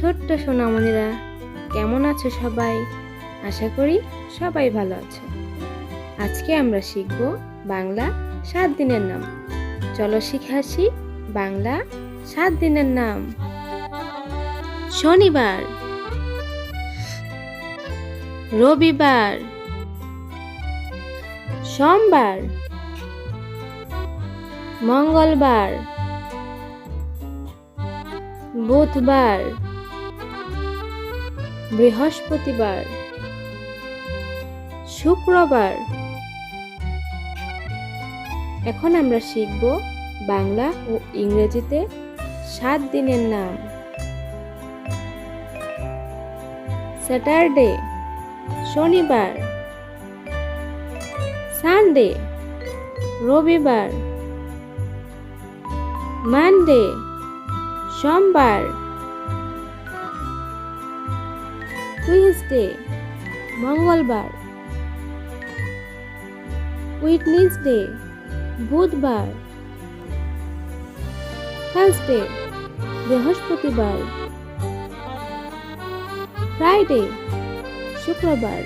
ছোট্ট সোনামণিরা, কেমন আছো সবাই? আশা করি সবাই ভালো আছো। আজকে আমরা শিখব বাংলা সাত দিনের নাম। চলো শিখে আসি বাংলা সাত দিনের নাম। শনিবার। রবিবার। সোমবার। মঙ্গলবার। বুধবার। বৃহস্পতিবার। শুক্রবার। এখন আমরা শিখব বাংলা ও ইংরেজিতে সাত দিনের নাম। স্যাটারডে, শনিবার। সানডে, রবিবার। মানডে, সোমবার। টুইসডে মঙ্গলবার উইটনেসডে বুধবার থার্সডে বৃহস্পতিবার ফ্রাইডে শুক্রবার